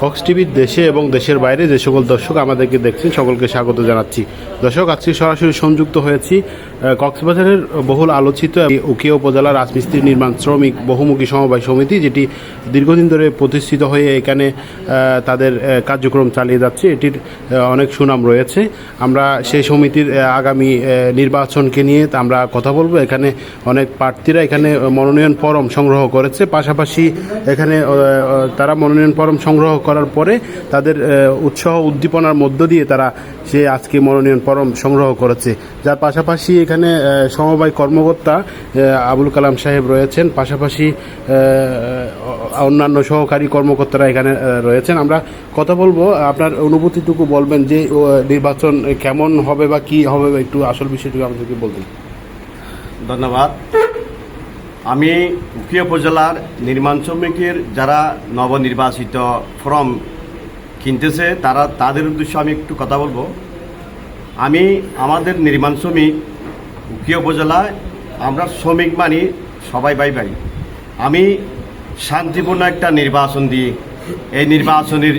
Cox টিভির দেশে এবং দেশের বাইরে যে সকল দর্শক আমাদেরকে দেখছেন, সকলকে স্বাগত জানাচ্ছি। দর্শক, আজকে সরাসরি সংযুক্ত হয়েছি কক্সবাজারের বহুল আলোচিত উকিয়া উপজেলা রাজমিস্ত্রি নির্মাণ শ্রমিক বহুমুখী সমবায় সমিতি, যেটি দীর্ঘদিন ধরে প্রতিষ্ঠিত হয়ে এখানে তাদের কার্যক্রম চালিয়ে যাচ্ছে। এটির অনেক সুনাম রয়েছে। আমরা সেই সমিতির আগামী নির্বাচনকে নিয়ে আমরা কথা বলব। এখানে অনেক প্রার্থীরা এখানে মনোনয়ন ফরম সংগ্রহ করেছে। পাশাপাশি এখানে তারা মনোনয়ন ফরম সংগ্রহ করার পরে তাদের উৎসাহ উদ্দীপনার মধ্য দিয়ে তারা সে আজকে মনোনয়ন পরম সংগ্রহ করেছে। যার পাশাপাশি এখানে সমবায় কর্মকর্তা আবুল কালাম সাহেব রয়েছেন। পাশাপাশি অন্যান্য সহকারী কর্মকর্তারা এখানে রয়েছেন। আমরা কথা বলব, আপনার অনুভূতিটুকু বলবেন যে নির্বাচন কেমন হবে বা কি হবে, একটু আসল বিষয়টুকু আমাদেরকে বলবেন ধন্যবাদ। আমি উকিয়া উপজেলার নির্মাণ শ্রমিকের যারা নবনির্বাচিত ফর্ম কিনতেছে, তারা তাদের উদ্দেশ্যে আমি একটু কথা বলব। আমি আমাদের নির্মাণ শ্রমিক উকিয়া উপজেলায় আমরা শ্রমিক মানি, সবাই ভাই ভাই আমি শান্তিপূর্ণ একটা নির্বাচন দিয়ে এই নির্বাচনের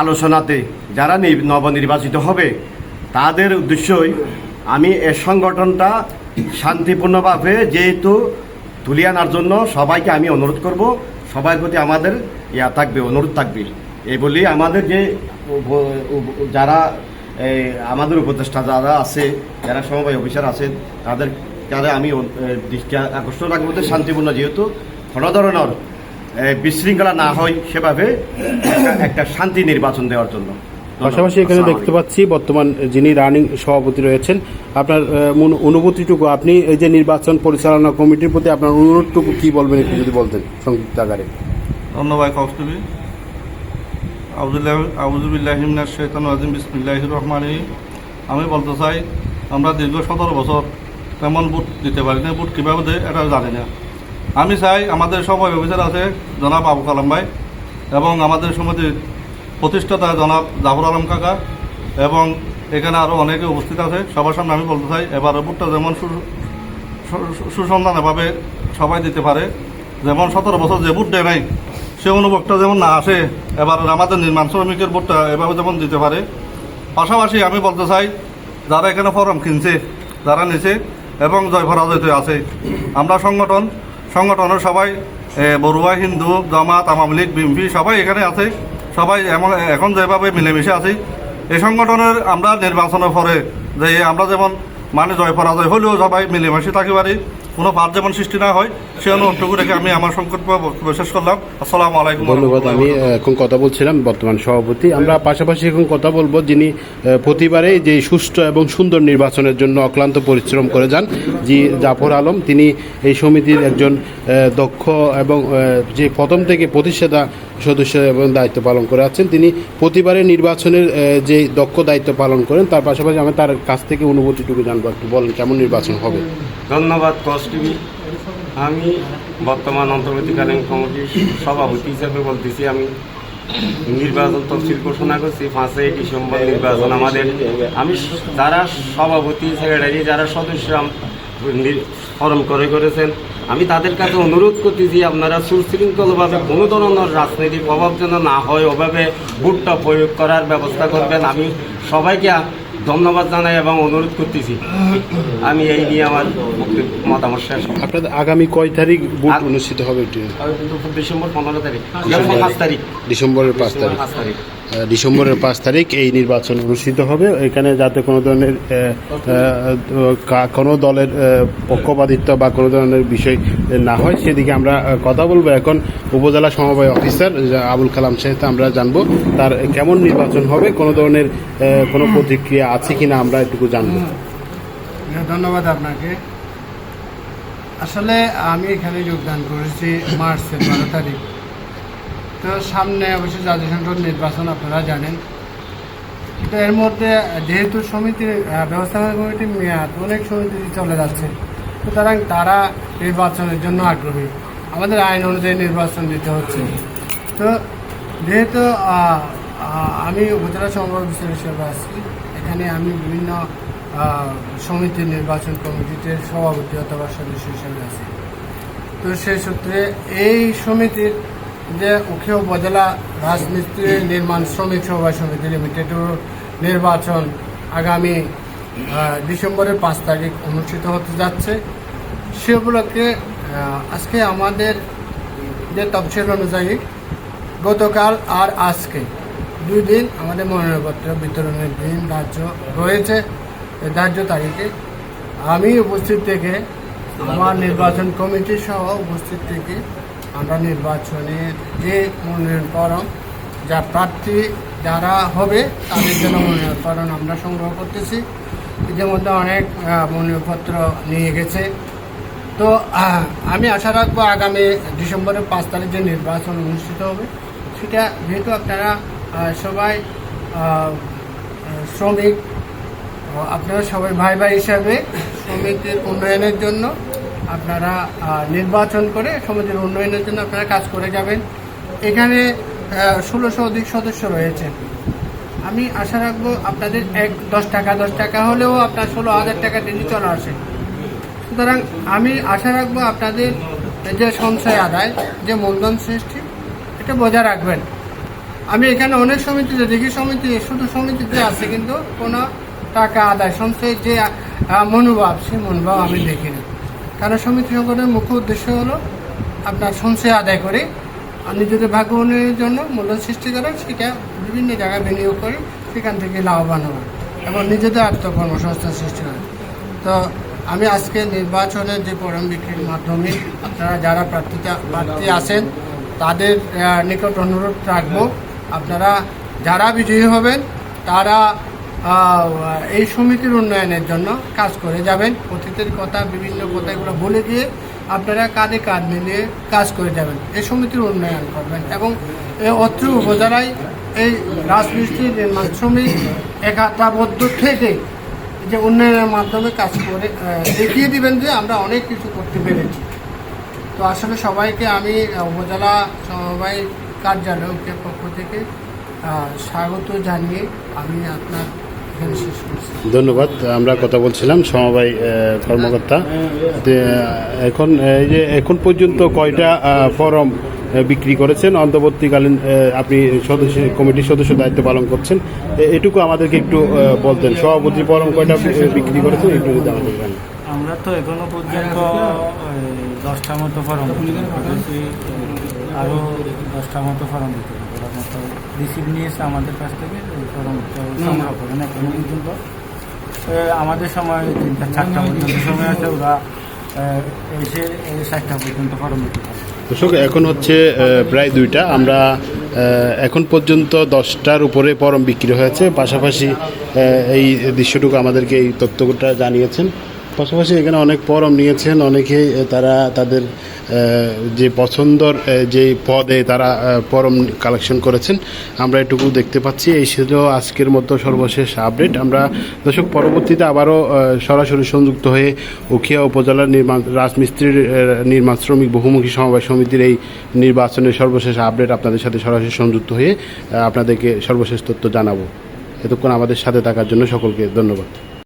আলোচনাতে যারা নবনির্বাচিত হবে, তাদের উদ্দেশ্যই আমি এ সংগঠনটা শান্তিপূর্ণভাবে যেহেতু তুলিয়ে আনার জন্য সবাইকে আমি অনুরোধ করব, সবার প্রতি আমাদের ইয়া থাকবে, অনুরোধ থাকবে। এই বলি আমাদের যে যারা আমাদের উপদেষ্টা যারা আছে, যারা সমবায় অফিসার আছে তাদের তাদের আমি দৃষ্টি আকর্ষণ রাখব শান্তিপূর্ণ যেহেতু কোনো ধরনের বিশৃঙ্খলা না হয় সেভাবে একটা শান্তি নির্বাচন দেওয়ার জন্য। পাশাপাশি এখানে দেখতে পাচ্ছি বর্তমান যিনি রানিং সভাপতি রয়েছেন আপনার অনুভূতিটুকু আপনি এই যে নির্বাচন পরিচালনা কমিটির প্রতি আপনার অনুরোধটুকু কি বলবেন একটু যদি বলতেন সংক্ষিপ্ত আকারে? ধন্যবাদ কক্সটিভি আবুজুবিল্লাহিমিনার শেতান আজিম বিসমিল্লাহ রহমান আমি বলতে চাই আমরা দীর্ঘ সতেরো বছর তেমন বুট দিতে পারি না বুট কীভাবে দেয় এটা জানি না। আমি চাই আমাদের সময় অফিসার আছে জনাব আবু কালাম ভাই এবং আমাদের সমিতির প্রতিষ্ঠাতা জনাব জাফর আলম কাকা এবং এখানে আরও অনেকে উপস্থিত আছে। সবার সামনে আমি বলতে চাই, এবার বুটটা যেমন সু- সু- সুসন্ধানভাবে সবাই দিতে পারে, যেমন সতেরো বছর যে বুট দেয় নাই, সে অনুভবটা যেমন না আসে, এবার আমাদের নির্মাণ শ্রমিকের বুটটা এভাবে যেমন দিতে পারে। পাশাপাশি আমি বলতে চাই, যারা এখানে ফরম কিনছে, যারা নিছে এবং জয় পরাজয়তে আছে, আমরা সংগঠন, সংগঠনের সবাই বড়ুয়া, হিন্দু, জামাত, আওয়ামী লীগ বিএমপি সবাই এখানে আছে। সবাই এমন এখন যেভাবে মিলেমিশে আছি, এই সংগঠনের আমরা নির্বাচনের পরে যে আমরা যেমন মানে জয়, পরাজয় হলেও সবাই মিলেমিশে থাকি পারি। কোনো পার যেমন সৃষ্টি না হয় সে অনুরোধটুকু রেখে আমি আমার সংকল্প বক্তব্য শেষ করলাম। আসসালামু আলাইকুম ধন্যবাদ আমি এখন কথা বলছিলাম বর্তমান সভাপতি। আমরা পাশাপাশি এখন কথা বলব যিনি প্রতিবারে যে সুষ্ঠু এবং সুন্দর নির্বাচনের জন্য অক্লান্ত পরিশ্রম করে যান জি জাফর আলম। তিনি এই সমিতির একজন দক্ষ এবং যে প্রথম থেকে প্রতিষ্ঠাতা সদস্য এবং দায়িত্ব পালন করে আছেন তিনি প্রতিবারে নির্বাচনের যে দক্ষ দায়িত্ব পালন করেন তার পাশাপাশি আমি তার কাছ থেকে অনুভূতিটুকু জানব। একটু বলেন কেমন নির্বাচন হবে? ধন্যবাদ কস টিভি আমি বর্তমান অন্তর্বর্তীকালীন কমিটির সভাপতি হিসাবে বলতেছি, আমি নির্বাচন তফসিল ঘোষণা করছি, পাঁচই ডিসেম্বর নির্বাচন আমাদের। আমি যারা সভাপতি, সেক্রেটারি, যারা সদস্য আম- ফরম করে করেছেন, আমি তাদের কাছে অনুরোধ করতেছি, আপনারা সুশৃঙ্খলভাবে কোনো ধরনের রাজনৈতিক প্রভাব যেন না হয়, ওভাবে ভোটটা প্রয়োগ করার ব্যবস্থা করবেন। আমি সবাইকে ধন্যবাদ জানাই এবং অনুরোধ করতেছি। আমি এই নিয়ে আমার মতামত শেষ আপনাদের আগামী কয় তারিখ ভোট অনুষ্ঠিত হবে ডিসেম্বর পনেরো তারিখ। পাঁচ তারিখ। ডিসেম্বরের পাঁচ তারিখ। পাঁচ তারিখ। ডিসেম্বরের পাঁচ তারিখ এই নির্বাচন অনুষ্ঠিত হবে। এখানে যাতে কোনো ধরনের কা- কোনো দলের পক্ষপাতিত্ব বা কোনো ধরনের বিষয় না হয় সেদিকে আমরা কথা বলব। এখন উপজেলা সমবায় অফিসার আবুল কালাম সাহেব আমরা জানব তার কেমন নির্বাচন হবে কোনো ধরনের কোনো প্রতিক্রিয়া আছে কিনা আমরা একটু জানব। হ্যাঁ, ধন্যবাদ আপনাকে। আসলে আমি এখানে যোগদান করেছি মার্চের বারো তারিখ। তো সামনে অবশ্যই জাতীয় সংসদ নির্বাচন আপনারা জানেন। তো এর মধ্যে যেহেতু সমিতির ব্যবস্থাপনা কমিটির মেয়াদ অনেক সমিতি চলে যাচ্ছে, সুতরাং তারা নির্বাচনের জন্য আগ্রহী। আমাদের আইন অনুযায়ী নির্বাচন দিতে হচ্ছে। তো যেহেতু আমি উপজেলা অফিসার হিসেবে আছি, এখানে আমি বিভিন্ন সমিতির নির্বাচন কমিটিতে সভাপতি অথবা সদস্য হিসেবে আছি। তো সেই সূত্রে এই সমিতির যে উখিয়া উপজেলা রাজমিস্ত্রি, নির্মাণ শ্রমিক সভা সমিতি লিমিটেডের নির্বাচন আগামী ডিসেম্বরের পাঁচ তারিখ অনুষ্ঠিত হতে যাচ্ছে। সে উপলক্ষে আজকে আমাদের যে তফসিল অনুযায়ী গতকাল আর আজকে দুই দিন আমাদের মনোনয়নপত্র বিতরণের দিন ধার্য রয়েছে ধার্য তারিখে আমি উপস্থিত থেকে আমার নির্বাচন কমিটি সহ উপস্থিত থেকে আমরা নির্বাচনের যে মনোনয়ন করম, যা প্রার্থী যারা হবে, তাদের জন্য মনোনয়ন করণ আমরা সংগ্রহ করতেছি। ইতিমধ্যে অনেক মনোনয়নপত্র নিয়ে গেছে। তো আমি আশা রাখব আগামী ডিসেম্বরের পাঁচ তারিখ যে নির্বাচন অনুষ্ঠিত হবে, সেটা যেহেতু আপনারা সবাই শ্রমিক আপনারা সবাই ভাই ভাই হিসাবে শ্রমিকদের উন্নয়নের জন্য আপনারা নির্বাচন করে সমিতির উন্নয়নের জন্য আপনারা কাজ করে যাবেন। এখানে ষোলোশো অধিক সদস্য রয়েছেন আমি আশা রাখব আপনাদের এক, দশ টাকা দশ টাকা হলেও আপনার ষোলো হাজার টাকা ডেলি চলে আসে। সুতরাং আমি আশা রাখব আপনাদের যে সঞ্চয় আদায়, যে মূলধন সৃষ্টি, এটা বজায় রাখবেন। আমি এখানে অনেক সমিতিতে দেখি সমিতি, শুধু সমিতিতে আছে কিন্তু কোনো টাকা আদায়, সঞ্চয়ের যে মনোভাব, সেই মনোভাব আমি দেখি না কারণ সমিতি সংগঠনের মুখ্য উদ্দেশ্য হলো আপনার সঞ্চয় আদায় করে। আর নিজেদের ভাগ্য উন্নয়নের জন্য মূল্য সৃষ্টি করে সেটা বিভিন্ন জায়গায় বিনিয়োগ করে সেখান থেকে লাভবান হবে এবং নিজেদের আত্মকর্মসংস্থান সৃষ্টি করে তো আমি আজকে নির্বাচনের যে পরম বিক্রির মাধ্যমে আপনারা যারা প্রার্থীতা, প্রার্থী আছেন, তাদের নিকট অনুরোধ রাখব, আপনারা যারা বিজয়ী হবেন, তারা এই সমিতির উন্নয়নের জন্য কাজ করে যাবেন। অতীতের কথা, বিভিন্ন কথা এগুলো বলে দিয়ে আপনারা কাঁধে কাঁধ মিলিয়ে কাজ করে যাবেন। এই সমিতির উন্নয়ন করবেন এবং এই অত্র উপজেলায় এই রাজমিস্ত্রি, নির্মাণ শ্রমিক একাত্তাবদ্ধ থেকে যে উন্নয়নের মাধ্যমে কাজ করে দেখিয়ে দিবেন যে আমরা অনেক কিছু করতে পেরেছি। তো আসলে সবাইকে আমি, উপজেলা সমবায় কার্যালয়ের পক্ষ থেকে স্বাগত জানিয়ে আমি আপনার ধন্যবাদ, আমরা কথা বলছিলাম সমবায় কর্মকর্তা। এখন এই যে এখন পর্যন্ত কয়টা ফরম বিক্রি করেছেন? অন্তর্বর্তীকালীন আপনি সদস্য, কমিটির সদস্য দায়িত্ব পালন করছেন। এটুকু আমাদেরকে একটু বলতেন। সভাপতি ফরম কয়টা বিক্রি করেছেন? একটু আমরা তো এখনও পর্যন্ত দশটা মতো ফর্ম আরও দশটা মতো ফর্ম নিয়েছে আমাদের কাছ থেকে। ফর্ম সংগ্রহ করেন এখনও পর্যন্ত আমাদের সময় তিনটা, চারটা পর্যন্ত সময় আছে, ওরা এসে চারটা পর্যন্ত বিতরণ দর্শক, এখন হচ্ছে প্রায় দুইটা। আমরা এখন পর্যন্ত দশটার উপরে পরম বিক্রি হয়েছে। পাশাপাশি এই দৃশ্যটুকু আমাদেরকে এই তথ্যটা জানিয়েছেন। পাশাপাশি এখানে অনেক পরম নিয়েছেন, অনেকেই তারা তাদের যে পছন্দর যে পদে তারা পরম কালেকশন করেছেন, আমরা এটুকু দেখতে পাচ্ছি। এই ছিল আজকের মতো সর্বশেষ আপডেট। আমরা, দর্শক, পরবর্তীতে আবারও সরাসরি সংযুক্ত হয়ে উখিয়া উপজেলার নির্মাণ রাজমিস্ত্রির নির্মাণ শ্রমিক বহুমুখী সমবায় সমিতির এই নির্বাচনের সর্বশেষ আপডেট আপনাদের সাথে সরাসরি সংযুক্ত হয়ে আপনাদেরকে সর্বশেষ তথ্য জানাব। এতক্ষণ আমাদের সাথে থাকার জন্য সকলকে ধন্যবাদ।